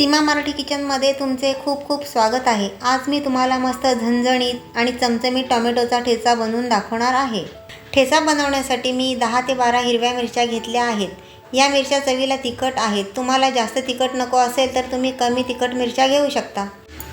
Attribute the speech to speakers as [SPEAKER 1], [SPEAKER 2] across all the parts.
[SPEAKER 1] सीमा मराठी किचनमध्ये तुमचे खूप खूप स्वागत आहे. आज मी तुम्हाला मस्त झणझणीत आणि चमचमीत टोमॅटोचा ठेचा बनवून दाखवणार आहे. ठेचा बनवण्यासाठी मी दहा ते बारा हिरव्या मिरच्या घेतल्या आहेत. या मिरच्या चवीला तिखट आहेत. तुम्हाला जास्त तिखट नको असेल तर तुम्ही कमी तिखट मिरच्या घेऊ शकता.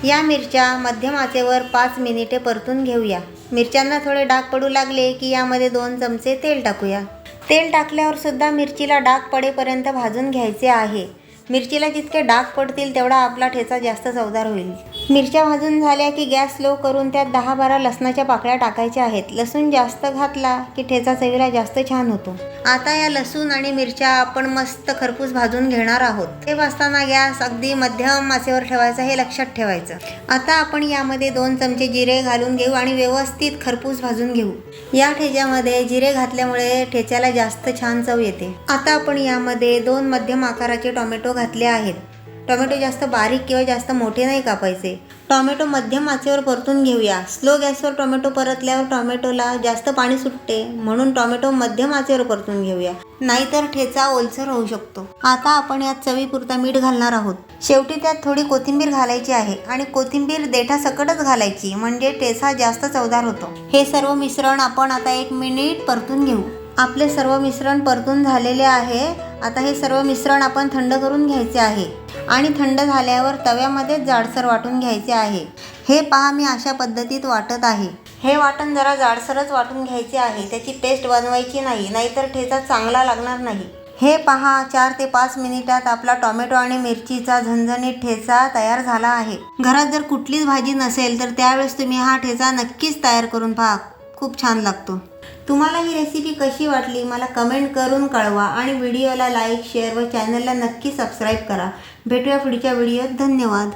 [SPEAKER 1] या मिरच्या मध्यम आचेवर पाच मिनिटे परतून घेऊया. मिरच्यांना थोडे डाग पडू लागले की यामध्ये दोन चमचे तेल टाकूया. तेल टाकल्यावर सुद्धा मिरचीला डाग पडेपर्यंत भाजून घ्यायचे आहे. मिरचीला जितके डाग पडतील तेवढा आपला ठेचा जास्त चवदार होईल. मिरच्या भाजून झाल्या की गॅस स्लो करून त्यात दहा बारा लसणाच्या पाकळ्या टाकायच्या आहेत. लसूण जास्त घातला की ठेचा चवीला जास्त छान होतो. आता या लसूण आणि मिरच्या आपण मस्त खरपूस भाजून घेणार आहोत. ते भाजताना गॅस अगदी मध्यम मासेवर ठेवायचा हे लक्षात ठेवायचं. आता आपण यामध्ये दोन चमचे जिरे घालून घेऊ आणि व्यवस्थित खरपूस भाजून घेऊ. या ठेच्यामध्ये जिरे घातल्यामुळे ठेच्याला जास्त छान चव येते. आता आपण यामध्ये दोन मध्यम आकाराचे टोमॅटो घातले आहेत. टोमॅटो जास्त बारीक किंवा जास्त मोठे नाही कापायचे. टोमॅटो मध्यम आचेवर परतून घेऊया. स्लो गॅसवर टोमॅटो परतल्यावर टोमॅटोला जास्त पाणी सुटते म्हणून टोमॅटो मध्यम आचेवर परतून घेऊया. नाहीतर ठेचा ओलसर होऊ शकतो. आता आपण यात चवीपुरता मीठ घालणार आहोत. शेवटी त्यात थोडी कोथिंबीर घालायची आहे आणि कोथिंबीर देठा सकटच घालायची म्हणजे ठेचा जास्त चवदार होतो. हे सर्व मिश्रण आपण आता एक मिनिट परतून घेऊ. आपले सर्व मिश्रण परतून झालेले आहे. आता हे सर्व मिश्रण आपण थंड करून घ्यायचे आहे. आणि थंड झाल्यावर तव्यामध्येच जाडसर वाटून घ्यायचे आहे. हे पहा मी अशा पद्धतीत वाटत आहे. हे वाटण जरा जाडसरच वाटून घ्यायचे आहे. त्याची पेस्ट बनवायची नाही नाहीतर ठेचा चांगला लागणार नाही. हे पहा चार ते पाच मिनिटात आपला टोमॅटो आणि मिरचीचा झणझणीत ठेचा तयार झाला आहे. घरात जर कुठलीच भाजी नसेल तर त्यावेळेस तुम्ही हा ठेचा नक्कीच तयार करून पहा. खूप छान लागतो. तुम्हाला ही रेसिपी कशी वाटली मला कमेंट करून कळवा आणि व्हिडिओला लाईक शेअर व चॅनलला नक्की सबस्क्राईब करा. भेटूया पुढच्या व्हिडिओत धन्यवाद.